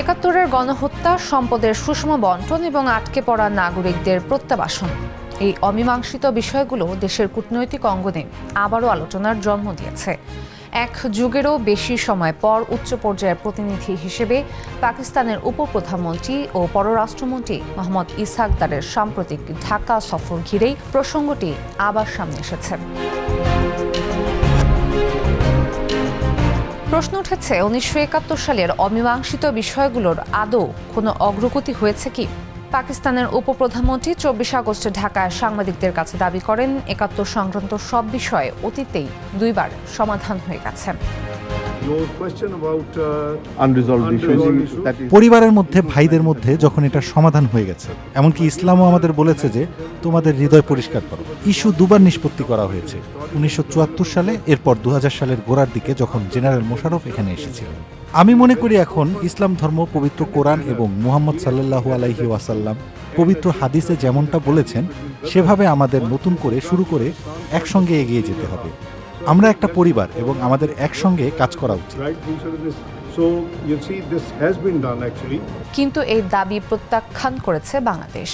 একাত্তরের গণহত্যা, সম্পদের সুষম বন্টন এবং আটকে পড়া নাগরিকদের প্রত্যাবাসন। এই অমীমাংসিত বিষয়গুলো দেশের কূটনৈতিক অঙ্গনে আবারও আলোচনার জন্ম দিয়েছে। এক যুগেরও বেশি সময় পর উচ্চ পর্যায়ের প্রতিনিধি হিসেবে পাকিস্তানের উপপ্রধানমন্ত্রী ও পররাষ্ট্রমন্ত্রী মোহাম্মদ ইসাকদারের সাম্প্রতিক ঢাকা সফর ঘিরেই প্রসঙ্গটি আবার সামনে এসেছে। প্রশ্ন উঠেছে, উনিশশো একাত্তর সালের অমীমাংসিত বিষয়গুলোর আদৌ কোনো অগ্রগতি হয়েছে কি? পাকিস্তানের উপপ্রধানমন্ত্রী চব্বিশ আগস্ট ঢাকায় সাংবাদিকদের কাছে দাবি করেন, একাত্তর সংক্রান্ত সব বিষয়ে অতীতেই দুইবার সমাধান হয়ে গেছে। পরিবারের মধ্যে ভাইদের মধ্যে যখন এটা সমাধান হয়ে গেছে এমনকি ইসলামও আমাদের বলেছে যে তোমাদের হৃদয় পরিষ্কার করো। ইস্যু দুবার নিষ্পত্তি করা হয়েছে। উনিশশো চুয়াত্তর সালে এরপর দু হাজার সালের গোড়ার দিকে যখন জেনারেল মোশারফ এখানে এসেছিলেন। আমি মনে করি এখন ইসলাম ধর্ম পবিত্র কোরআন এবং মুহাম্মদ সাল্লাল্লাহু আলাইহি ওয়াসাল্লাম পবিত্র হাদিসে যেমনটা বলেছেন সেভাবে আমাদের নতুন করে শুরু করে একসঙ্গে এগিয়ে যেতে হবে। আমরা একটা পরিবার এবং আমাদের একসঙ্গে কাজ করা উচিত. কিন্তু এই দাবি প্রত্যাখ্যান করেছে বাংলাদেশ।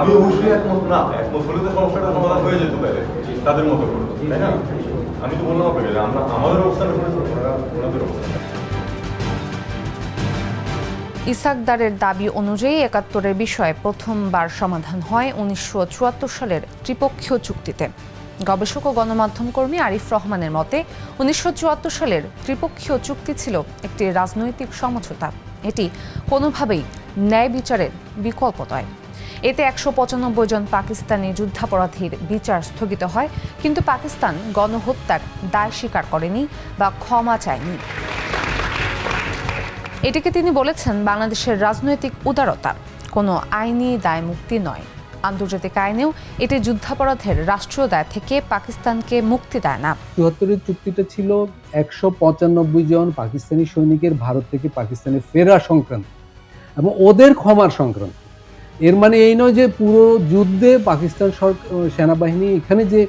আমি অবশ্যই একমত না। একমত হলে তো সমস্যাটা সমাধান হয়ে যেত তাহলে তাদের মতো করে তাই না? আমি তো বললাম আপনাকে আমরা আমাদের অবস্থান ওনাদের অবস্থান ইসাকদারের দাবি অনুযায়ী একাত্তরের বিষয়ে প্রথমবার সমাধান হয় উনিশশো চুয়াত্তর সালের ত্রিপক্ষীয় চুক্তিতে। গবেষক ও গণমাধ্যম কর্মী আরিফ রহমানের মতে, উনিশশো চুয়াত্তর সালের ত্রিপক্ষীয় চুক্তি ছিল একটি রাজনৈতিক সমঝোতা। এটি কোনোভাবেই ন্যায় বিচারের বিকল্প নয়। এতে একশো পঁচানব্বই জন পাকিস্তানি যুদ্ধাপরাধীর বিচার স্থগিত হয়, কিন্তু পাকিস্তান গণহত্যার দায় স্বীকার করেনি বা ক্ষমা চায়নি। এটিকে তিনি বলেছেন, বাংলাদেশের রাজনৈতিক উদারতা কোনো আইনি দায় মুক্তি নয়। আন্তর্জাতিক আইনেও এটি যুদ্ধাপরাধের রাষ্ট্রীয় দায় থেকে পাকিস্তানকে মুক্তি দেয় না। চুয়াত্তরের চুক্তিটা ছিল একশো পঁচানব্বই জন পাকিস্তানি সৈনিকের, ভারত থেকে পাকিস্তানে ফেরা সংক্রান্ত এবং ওদের ক্ষমার সংক্রান্ত। এর মানে এই নয় যে পুরো যুদ্ধে পাকিস্তান সেনাবাহিনী এখানে যে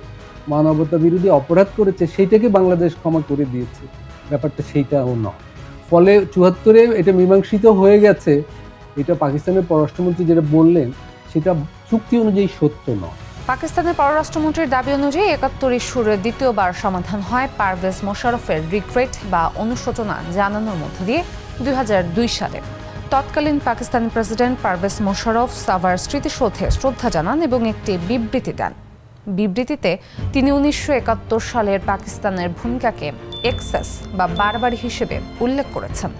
মানবতা বিরোধী অপরাধ করেছে, সেইটাকে বাংলাদেশ ক্ষমা করে দিয়েছে। ব্যাপারটা সেইটাও নয়। ফলে চুয়াত্তরে এটা মীমাংসিত হয়ে গেছে। এটা পাকিস্তানের পররাষ্ট্রমন্ত্রী যেটা বললেন, সেটা চুক্তি অনুযায়ী সত্য নয়। পাকিস্তানের পররাষ্ট্রমন্ত্রীর দাবি অনুযায়ী একাত্তর ইস্যুর দ্বিতীয়বার সমাধান হয় পারভেজ মোশারফের রিগ্রেট বা অনুশোচনা জানানোর মধ্য দিয়ে দুই হাজার দুই সালে। তৎকালীন পাকিস্তানি প্রেসিডেন্ট পারভেজ মোশারফ সাভার স্মৃতিসৌধে শ্রদ্ধা জানান এবং একটি বিবৃতি দেন। বিবৃতিতে তিনি উনিশশো একাত্তর সালের পাকিস্তানের ভূমিকাকে এক্সেস বা বারবার হিসেবে উল্লেখ করেছেন।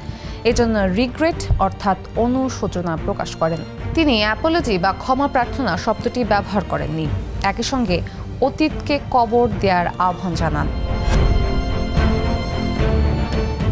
এজন্য রিগ্রেট অর্থাৎ অনুশোচনা প্রকাশ করেন। তিনি অ্যাপোলজি বা ক্ষমা প্রার্থনা শব্দটি ব্যবহার করেননি। একই সঙ্গে অতীতকে কবর দেওয়ার আহ্বান জানান।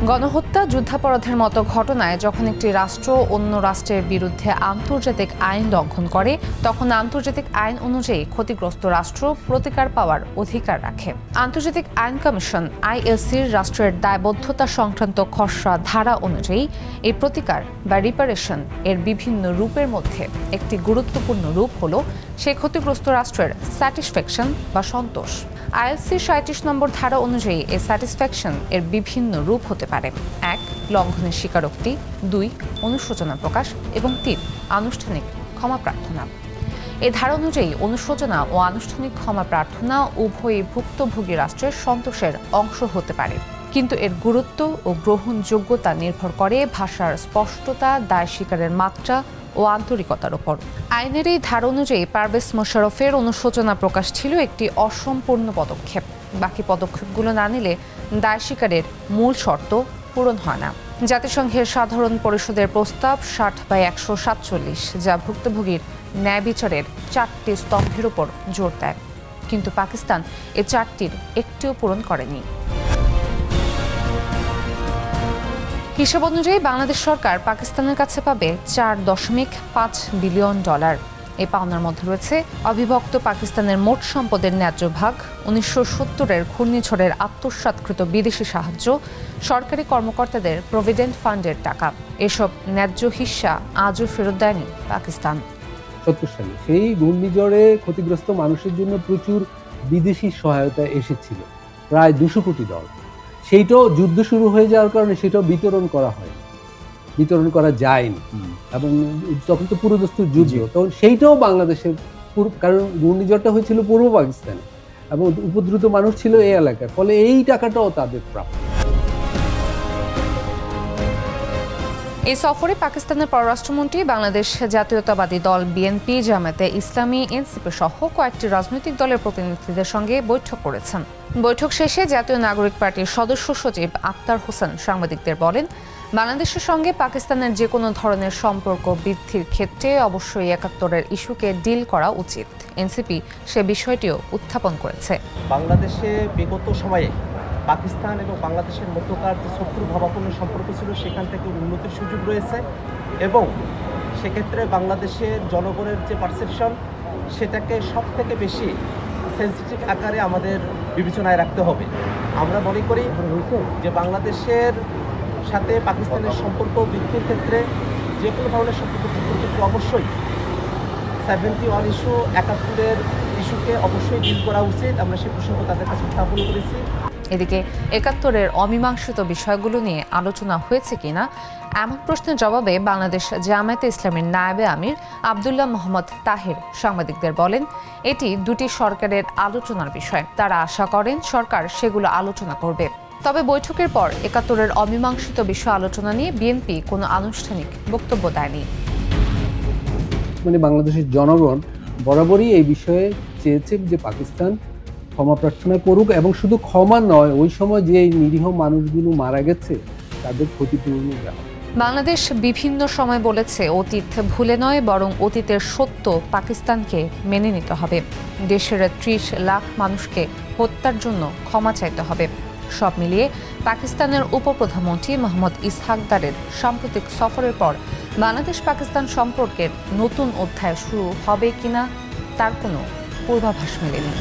গণহত্যা, যুদ্ধাপরাধের মতো ঘটনায় যখন একটি রাষ্ট্র অন্য রাষ্ট্রের বিরুদ্ধে আন্তর্জাতিক আইন লঙ্ঘন করে, তখন আন্তর্জাতিক আইন অনুযায়ী ক্ষতিগ্রস্ত রাষ্ট্র প্রতিকার পাওয়ার অধিকার রাখে। আন্তর্জাতিক আইন কমিশন, আইএলসির রাষ্ট্রের দায়বদ্ধতা সংক্রান্ত খসড়া ধারা অনুযায়ী এই প্রতিকার বা রিপারেশন এর বিভিন্ন রূপের মধ্যে একটি গুরুত্বপূর্ণ রূপ হল সেই ক্ষতিগ্রস্ত রাষ্ট্রের স্যাটিসফ্যাকশন বা সন্তোষ। আইএলসি সাঁত্রিশ নম্বর ধারা অনুযায়ী এই স্যাটিসফ্যাকশন এর বিভিন্ন রূপ হতে পারে। এক, লঙ্ঘনের স্বীকারোক্তি। দুই, অনুশোচনা প্রকাশ। এবং তিন, আনুষ্ঠানিক ক্ষমা প্রার্থনা। এ ধারা অনুযায়ী অনুশোচনা ও আনুষ্ঠানিক ক্ষমা প্রার্থনা উভয়ই ভুক্তভোগী রাষ্ট্রের সন্তোষের অংশ হতে পারে। কিন্তু এর গুরুত্ব ও গ্রহণযোগ্যতা নির্ভর করে ভাষার স্পষ্টতা, দায় স্বীকারের মাত্রা ও আন্তরিকতার ওপর আইনের এই ধারা অনুযায়ী পারভেজ মোশারফের অনুশোচনা প্রকাশ ছিল একটি অসম্পূর্ণ পদক্ষেপ। বাকি পদক্ষেপগুলো না নিলে দায় স্বীকারের মূল শর্ত পূরণ হয় না। জাতিসংঘের সাধারণ পরিষদের প্রস্তাব ষাট বাই একশো সাতচল্লিশ, যা ভুক্তভোগীর ন্যায় বিচারের চারটি স্তম্ভের উপর জোর দেয়। কিন্তু পাকিস্তান এ চারটির একটিও পূরণ করেনি। হিসাব অনুযায়ী বাংলাদেশ সরকার পাকিস্তানের কাছে পাবে চার দশমিক পাঁচ বিলিয়ন ডলার। এই পাওনার মধ্যে রয়েছে অবিভক্ত পাকিস্তানের মোট সম্পদের ন্যায্য ভাগ, উনিশশো সত্তরের ঘূর্ণিঝড়ের আত্মসাৎকৃত বিদেশি সাহায্য, সরকারি কর্মকর্তাদের প্রভিডেন্ট ফান্ডের টাকা। এসব ন্যায্য হিস্সা আজও ফেরত দেয়নি পাকিস্তান। সেই ঘূর্ণিঝড়ে ক্ষতিগ্রস্ত মানুষের জন্য প্রচুর বিদেশি সহায়তা এসেছিল, প্রায় দুশো কোটি ডলার। সেইটাও যুদ্ধ শুরু হয়ে যাওয়ার কারণে সেটাও বিতরণ করা হয়। বিতরণ করা যায়নি। এবং তখন তো পুরোদস্তুর যুদ্ধ। তখন সেইটাও বাংলাদেশের পুরো- কারণ ঘূর্ণিঝড়টা হয়েছিল পূর্ব পাকিস্তানে। এবং উপদ্রুত মানুষ ছিল এই এলাকায়। ফলে এই টাকাটাও তাদের প্রাপ্য। এই সফরে পাকিস্তানের পররাষ্ট্রমন্ত্রী বাংলাদেশ জাতীয়তাবাদী দল বিএনপি জামাতে ইসলামী এনসিপি সহ কয়েকটি রাজনৈতিক দলের প্রতিনিধিদের সঙ্গে বৈঠক করেছেন। বৈঠক শেষে জাতীয় নাগরিক পার্টির সদস্য সচিব আক্তার হোসেন সাংবাদিকদের বলেন, বাংলাদেশের সঙ্গে পাকিস্তানের যে কোনো ধরনের সম্পর্ক বৃদ্ধির ক্ষেত্রে অবশ্যই একাত্তরের ইস্যুকে ডিল করা উচিত। এনসিপি সে বিষয়টিও উত্থাপন করেছে। বাংলাদেশে বিগত সময়ে পাকিস্তান এবং বাংলাদেশের মধ্যকার যে শত্রু ভাবাপন্ন সম্পর্ক ছিল, সেখান থেকে উন্নতির সুযোগ রয়েছে এবং সেক্ষেত্রে বাংলাদেশের জনগণের যে পারসেপশন সেটাকে সব থেকে বেশি সেন্সিটিভ আকারে আমাদের বিবেচনায় রাখতে হবে। আমরা মনে করি যে বাংলাদেশের সাথে পাকিস্তানের সম্পর্ক বৃদ্ধির ক্ষেত্রে যে কোনো ধরনের সম্পর্ক বৃদ্ধির ক্ষেত্রে অবশ্যই সেভেন্টি ওয়ান ইস্যু একাত্তরের ইস্যুকে অবশ্যই ডিল করা উচিত। আমরা সেই প্রসঙ্গ তাদের কাছে উত্থাপন করেছি। এদিকে একাত্তরের অমীমাংসিত বিষয়গুলো নিয়ে আলোচনা হয়েছে কিনা, এমন প্রশ্নের জবাবে বাংলাদেশ জামায়াতে ইসলামের নায়েবে আমির আবদুল্লাহ মোহাম্মদ তাহের সাংবাদিকদের বলেন, এটি দুটি সরকারের আলোচনার বিষয়। তারা আশা করেন সরকার সেগুলো আলোচনা করবে। তবে বৈঠকের পর একাত্তরের অমীমাংসিত বিষয় আলোচনা নিয়ে বিএনপি কোনো আনুষ্ঠানিক বক্তব্য দেয়নি। মানে বাংলাদেশের জনগণ বরাবরই এই বিষয়ে চেয়েছে যে পাকিস্তান ক্ষমা প্রার্থনা করুক এবং শুধু ক্ষমা নয়, ওই সময় যে নিরীহ মানুষগুলো মারা গেছে, তাদের ক্ষতিপূরণ বাংলাদেশ বিভিন্ন সময় বলেছে, অতীত ভুলে নয়, বরং অতীতের সত্য পাকিস্তানকে মেনে নিতে হবে। দেশের ত্রিশ লাখ মানুষকে হত্যার জন্য ক্ষমা চাইতে হবে। সব মিলিয়ে পাকিস্তানের উপপ্রধানমন্ত্রী মোহাম্মদ ইসহাকদারের সাম্প্রতিক সফরের পর বাংলাদেশ পাকিস্তান সম্পর্কের নতুন অধ্যায় শুরু হবে কিনা, তার কোনো পূর্বাভাস মেলেনি।